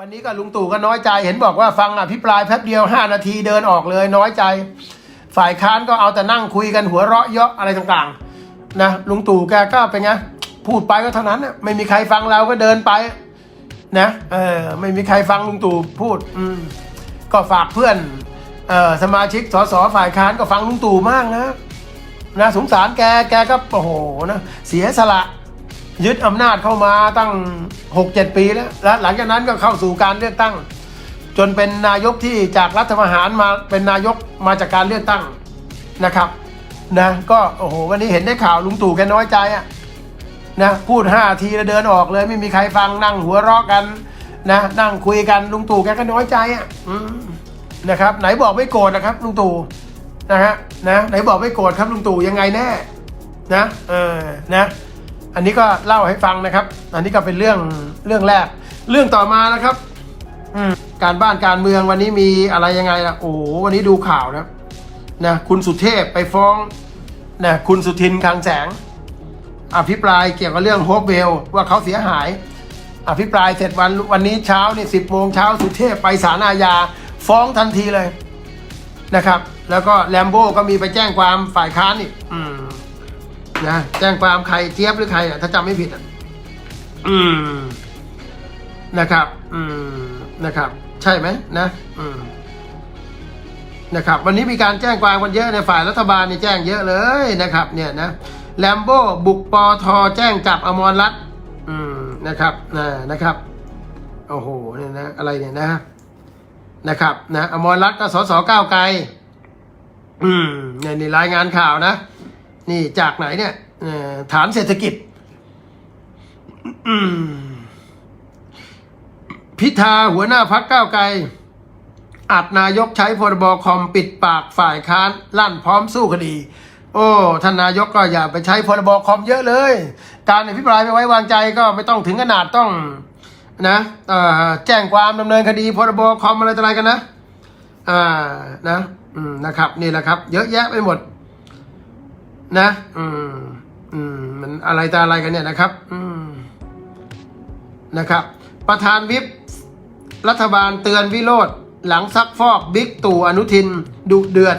วันนี้ก็ลุงตู่ก็น้อยใจ เห็นบอกว่าฟังอภิปรายแป๊บเดียวห้านาทีเดินออกเลยน้อยใจ ฝ่ายค้านก็เอาแต่นั่งคุยกันหัวเราะเยาะอะไรต่างๆนะลุงตู่แกก็เป็นไงพูดไปก็เท่านั้นน่ะไม่มีใครฟังเราก็เดินไปนะเออไม่มีใครฟังลุงตู่พูดอืมก็ฝากเพื่อนเออสมาชิกสสฝ่ายค้านก็ฟังลุงตู่มากนะนะสงสารแกแกก็โอ้โหนะเสียสละ ยึดอำนาจเข้ามาตั้ง 6-7 ปีแล้ว และหลังจากนั้นก็เข้าสู่การเลือกตั้ง จนเป็นนายกที่จากรัฐประหารมาเป็นนายกมาจากการเลือกตั้งนะครับนะก็โอ้โหวันนี้เห็นได้ข่าวลุงตู่แกน้อยใจอะนะพูด 5 ทีแล้วเดินออกเลย ไม่มีใครฟังนั่งหัวเราะกันนะนั่งคุยกันลุงตู่แกก็น้อยใจอะนะครับ ไหนบอกไม่โกรธนะครับลุงตู่นะฮะนะไหนบอกไม่โกรธครับลุงตู่ยังไงแน่นะเออนะ อันนี้ก็เล่าให้ฟังนะครับ อันนี้ก็เป็นเรื่องเรื่องแรก เรื่องต่อมานะครับ อืมการบ้านการเมืองวันนี้มีอะไรยังไงล่ะโอ้โหวันนี้ดูข่าวนะนะคุณสุเทพไปฟ้องนะคุณสุทินคลังแสง อภิปรายเกี่ยวกับเรื่องโฮปเวลว่าเขาเสียหาย อภิปรายเสร็จวันวันนี้เช้านี่สิบโมงเช้าสุเทพไปศาลอาญาฟ้องทันทีเลยนะครับ แล้วก็แลมโบ้ก็มีไปแจ้งความฝ่ายค้านอีกอืม นะแจ้งความใครเจี๊ยบหรือใครอะถ้าจำไม่ผิดอะอืมนะครับ อืมนะครับ ใช่ไหมนะอืมนะครับ วันนี้มีการแจ้งความกันเยอะในฝ่ายรัฐบาลนี่แจ้งเยอะเลยนะครับ เนี่ยนะแลมโบ้บุกปอทแจ้งจับอมรรัตน์อืมนะครับนะนะครับโอ้โหเนี่ยนะอะไรเนี่ยนะนะครับนะอมรรัตน์ก็สสก้าวไกล อืมเนี่ยนี่รายงานข่าวนะ นี่จากไหนเนี่ยฐานเศรษฐกิจพิธาหัวหน้าพักก้าวไกล อัดนายกใช้พรบคอมปิดปากฝ่ายค้าน ลั่นพร้อมสู้คดี โอ้ท่านนายกก็อย่าไปใช้พรบคอมเยอะเลย การอภิปรายไม่ไว้วางใจก็ไม่ต้องถึงขนาดต้องนะแจ้งความดำเนินคดีพรบคอมอะไรต่ออะไรกันนะอ่านะนะครับนี่แหละครับ เยอะแยะไปหมด นะ อืม อืม มันอะไรตาอะไรกันเนี่ยนะครับ อืม นะครับ ประธานวิปรัฐบาลเตือนวิโรธหลังซักฟอกบิ๊กตู่อนุทินดุเดือด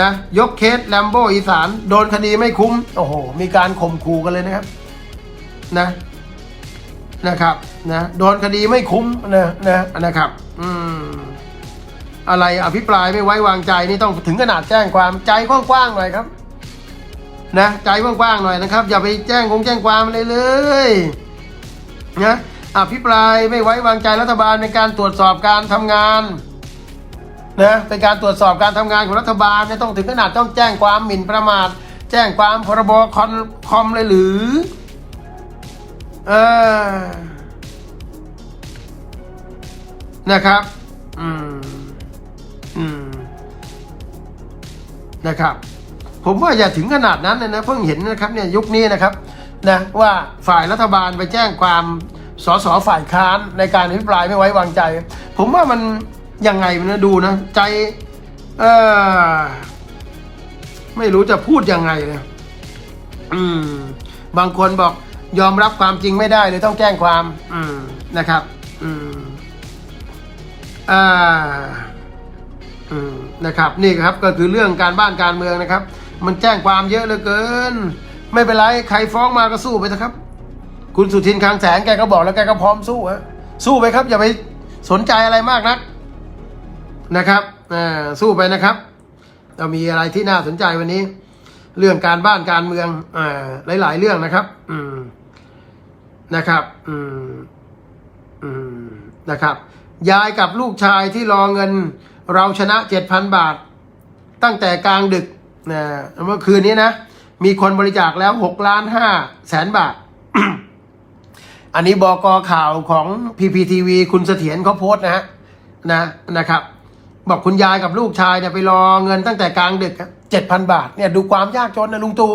นะ ยกเคสแลมโบอีสาน โดนคดีไม่คุ้ม โอ้โห มีการข่มขู่กันเลยนะครับ นะ นะครับนะโดนคดีไม่คุ้มนะนะนะครับ อืม อะไรอภิปรายไม่ไว้วางใจนี่ต้องถึงขนาดแจ้งความใจกว้างๆหน่อยครับ นะใจกว้างๆหน่อยนะครับ อย่าไปแจ้งคงแจ้งความเลยเลยนะอภิปรายไม่ไว้วางใจรัฐบาลในการตรวจสอบการทำงานนะเป็นการตรวจสอบการทำงานของรัฐบาลเนี่ยต้องถึงขนาดต้องแจ้งความหมิ่นประมาท แจ้งความพรบคอมคอมเลยหรือเออนะครับ อืม อืม นะครับ ผมว่าอย่าถึงขนาดนั้นเลยนะเพิ่งเห็นนะครับเนี่ยยุคนี้นะครับนะว่าฝ่ายรัฐบาลไปแจ้งความสสฝ่ายค้านในการอภิปรายไม่ไว้วางใจ ผมว่ามันยังไงมันะดูนะใจเออไม่รู้จะพูดยังไงเลยอืมบางคนบอกยอมรับความจริงไม่ได้เลยต้องแจ้งความ อืมนะครับ อืมอ่าอืมนะครับ นี่ครับก็คือเรื่องการบ้านการเมืองนะครับ มันแจ้งความเยอะเหลือเกิน ไม่เป็นไรใครฟ้องมาก็สู้ไปเถอะครับ คุณสุทินคลังแสงแกก็บอกแล้วแกก็พร้อมสู้ฮะสู้ไปครับอย่าไปสนใจอะไรมากนักนะครับอสู้ไปนะครับเรามีอะไรที่น่าสนใจวันนี้ เรื่องการบ้านการเมืองอ่าหลาย ๆ เรื่องนะครับ อืมนะครับ อืมอืมนะครับ ยายกับลูกชายที่รอเงิน เราชนะเจ็ดพันบาท ตั้งแต่กลางดึก นะเมื่อคืนนี้นะ มีคนบริจาคแล้วหกล้านห้าแสนบาท อันนี้บอกอข่าวของ PPTV คุณเสถียรเขาโพสต์นะฮะนะนะครับ บอกคุณยายกับลูกชายเนี่ยไปรอเงินตั้งแต่กลางดึกเจ็ดพันบาทเนี่ยดูความยากจนนะลุงตู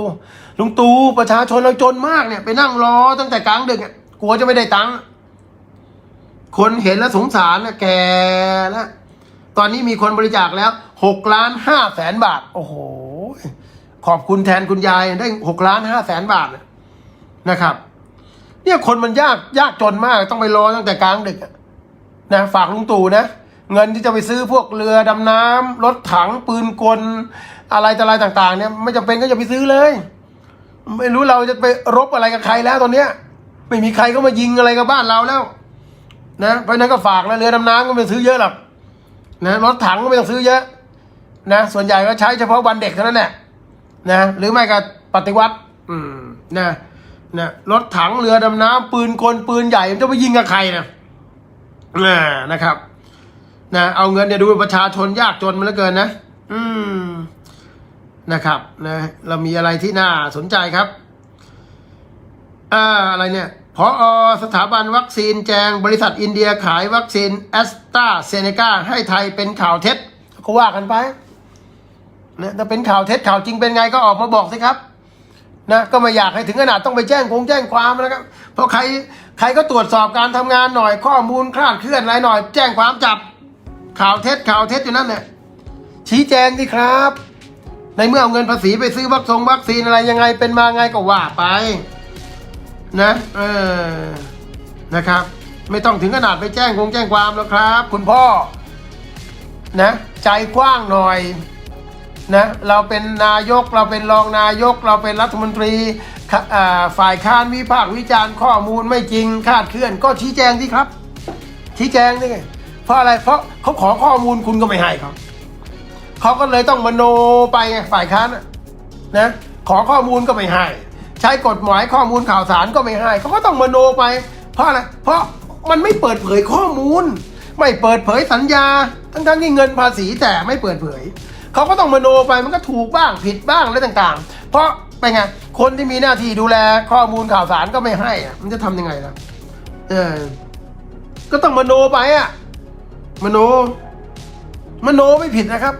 ลุงตูประชาชนเราจนมากเนี่ยไปนั่งรอตั้งแต่กลางดึกกลัวจะไม่ได้ตังค์คนเห็นแล้วสงสารนะแกแล้วตอนนี้มีคนบริจาคแล้วหกล้านห้าแสนบาท โอ้โห ขอบคุณแทนคุณยายได้หกล้านห้าแสนบาทนะครับ เนี่ยคนมันยากยากจนมากต้องไปรอตั้งแต่กลางดึกนะฝากลุงตู่นะเงินที่จะไปซื้อพวกเรือดำน้ำรถถังปืนกล อะไรต่ออะไรต่าง ๆ เนี่ยไม่จำเป็นก็อย่าไปซื้อเลย ไม่รู้เราจะไปรบอะไรกับใครแล้วตอนเนี้ย ไม่มีใครก็มายิงอะไรกับบ้านเราแล้วนะเพราะนั้นก็ฝากนะเรือดำน้ำก็ไม่ต้องซื้อเยอะหรอกนะรถถังก็ไม่ต้องซื้อเยอะ นะ ส่วนใหญ่ก็ใช้เฉพาะวันเด็กเท่านั้นแหละ นะ หรือไม่ก็ปฏิวัติ อืมนะนะรถถังเรือดำน้ำปืนกลปืนใหญ่มันจะไปยิงกับใครนะนะนะครับนะเอาเงินเนี่ยดูประชาชนยากจนมาเหลือเกินนะ อืมนะครับนะเรามีอะไรที่น่าสนใจครับอ่าอะไรเนี่ยพอสถาบันวัคซีนแจงบริษัทอินเดียขายวัคซีนแอสตราเซเนกาให้ไทยเป็นข่าวเท็จก็ว่ากันไป นะถ้าเป็นข่าวเท็จข่าวจริงเป็นไงก็ออกมาบอกสิครับนะก็ไม่อยากให้ถึงขนาดต้องไปแจ้งคงแจ้งความนะครับ เพราะใครใครก็ตรวจสอบการทำงานหน่อยข้อมูลคลาดเคลื่อนอะไรหน่อย แจ้งความจับข่าวเท็จข่าวเท็จอยู่นั่นแหละชี้แจงสิครับ ในเมื่อเอาเงินภาษีไปซื้อวัคซงวัคซีนอะไรยังไงเป็นมาไงก็ว่าไป นะเออนะครับ ไม่ต้องถึงขนาดไปแจ้งคงแจ้งความแล้วครับ คุณพ่อ นะ ใจกว้างหน่อย นะเราเป็นนายกเราเป็นรองนายก เราเป็นรัฐมนตรีฝ่ายค้านวิพากษ์วิจารณ์ข้อมูลไม่จริงคาดเคลื่อน ก็ชี้แจงสิครับ ชี้แจงนี่ไงเพราะอะไรเพราะเขาขอข้อมูลคุณก็ไม่ให้เขาเขาก็เลยต้องมโนไปไงฝ่ายค้านนะนะขอข้อมูลก็ไม่ให้ใช้กฎหมายข้อมูลข่าวสารก็ไม่ให้เขาก็ต้องมโนไป เพราะอะไรเพราะมันไม่เปิดเผยข้อมูล ไม่เปิดเผยสัญญา ทั้งๆที่เงินภาษีแต่ไม่เปิดเผย เขาก็ต้องมโนไปมันก็ถูกบ้างผิดบ้างอะไรต่างๆ เพราะไปนไงคนที่มีหน้าที่ดูแลข้อมูลข่าวสารก็ไม่ให้อะมันจะทำยังไงล่ะเออก็ต้องมโนไปอะมโน มโนไม่ผิดนะครับ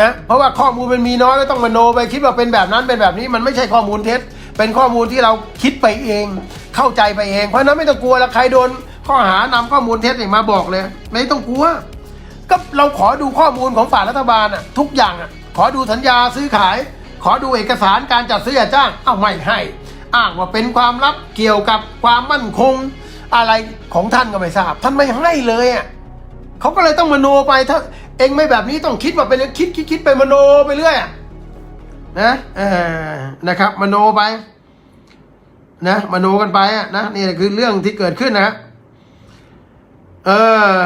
นะ เพราะว่าข้อมูลมันมีน้อยก็ต้องมโนไปคิดว่าเป็นแบบนั้นเป็นแบบนี้มันไม่ใช่ข้อมูลเท็จ เป็นข้อมูลที่เราคิดไปเอง เข้าใจไปเอง เพราะนั้นไม่ต้องกลัวแล้วใครโดน ข้อหานำข้อมูลเท็จนี่มาบอกเลย ไม่ต้องกลัว ก็เราขอดูข้อมูลของฝ่ายรัฐบาลอะทุกอย่างอะขอดูสัญญาซื้อขาย ขอดูเอกสารการจัดซื้อจัดจ้างเอ้าไม่ให้ อ้างว่าเป็นความลับเกี่ยวกับความมั่นคง อะไรของท่านก็ไม่ทราบ ท่านไม่ให้เลยอะเขาก็เลยต้องมโนไปถ้าเองไม่แบบนี้ต้องคิดว่าเป็นคิดคิดคิดไปมโนไปเรื่อยนะเออนะครับ มโนไป นะมโนกันไปอะนะนี่คือเรื่องที่เกิดขึ้นนะเออ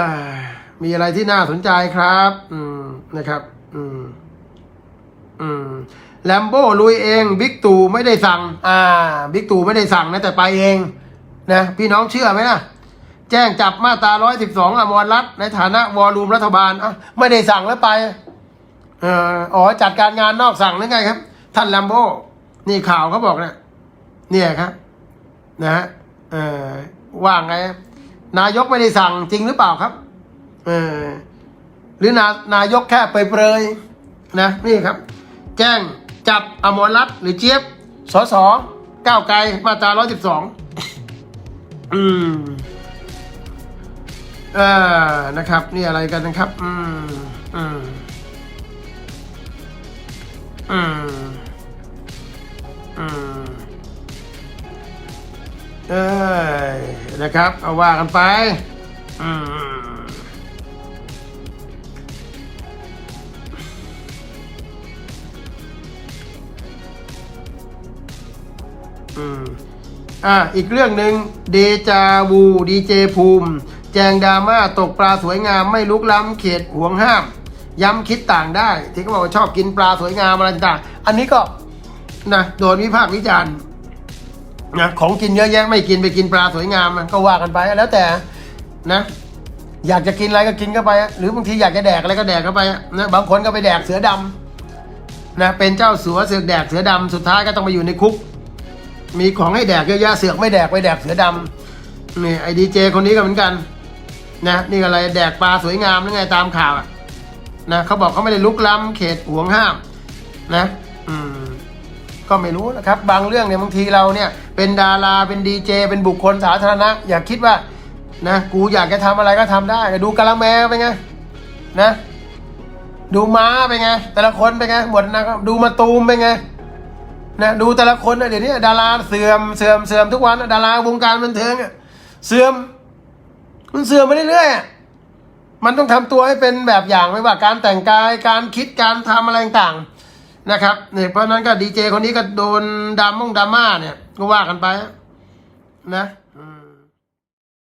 มีอะไรที่น่าสนใจครับ อืมนะครับ อืม อืมแลมโบ้ลุยเองบิ๊กตู่ไม่ได้สั่ง อ่าบิ๊กตู่ไม่ได้สั่งนะแต่ไปเองนะพี่น้องเชื่อไหมนะแจ้งจับมาตราร้อยสิบสองอมรรัฐในฐานะวอลุมรัฐบาลอะไม่ได้สั่งแล้วไปเอ่ออ๋อจัดการงานนอกสั่งหรือไงครับ ท่านแลมโบ้นี่ข่าวเขาบอกนะเนี่ยครับ นะฮะเอ่อว่าไง นายกไม่ได้สั่งจริงหรือเปล่าครับ เออหรือนานายกแค่เปรยๆนะนี่ครับ แจ้งจับอมรรัตหรือเจี๊ยบสสก้าวไกลมาตราร้อยสิบสองอืมเออนะครับ นี่อะไรกันนะครับ อืมอืมอืมอืมเออนะครับ เอาว่ากันไป อืม อืมอะอีกเรื่องหนึ่งเดจาวูดีเจภูมิ แจงดราม่าตกปลาสวยงามไม่ลุกล้ำเขตห่วงห้าม ย้ำคิดต่างได้ ที่เขาบอกว่าชอบกินปลาสวยงามอะไรต่างอันนี้ก็นะโดนวิพากษ์วิจารณ์นะของกินเยอะแยะไม่กินไปกินปลาสวยงามก็ว่ากันไปแล้วแต่นะ อยากจะกินอะไรก็กินเข้าไป หรือบางทีอยากจะแดกอะไรก็แดกเข้าไปนะบางคนก็ไปแดกเสือดำนะเป็นเจ้าสัวเสือแดกเสือดำสุดท้ายก็ต้องมาอยู่ในคุก มีของให้แดกเยอะแยะเสือกไม่แดกไปแดกเสือดำนี่ไอดีเจคนนี้ก็เหมือนกันนะนี่อะไรแดกปลาสวยงามหรือไงตามข่าวอะนะเขาบอกเขาไม่ได้ลุกล้ำเขตห่วงห้ามนะอืมก็ไม่รู้นะครับ บางเรื่องเนี่ยบางทีเราเนี่ย เป็นดาราเป็นดีเจเป็นบุคคลสาธารณะ อย่าคิดว่านะกูอยากจะทำอะไรก็ทำได้ดูกะละแมเป็นไงนะ ดูม้าเป็นไงแต่ละคนเป็นไงหมดนะครับดูมาตูมเป็นไง นะดูแต่ละคนนะเดี๋ยวนี้ดาราเสื่อมเสื่อมเสื่อมทุกวันดาราวงการบันเทิงเสื่อม มันเสื่อมไปเรื่อยๆอะมันต้องทำตัวให้เป็นแบบอย่างไม่ว่า การแต่งกายการคิดการทำอะไรต่างๆนะครับเนี่ยเพราะนั้นก็ดีเจคนนี้ก็โดนดามงดราม่าเนี่ย ก็ว่ากันไปนะ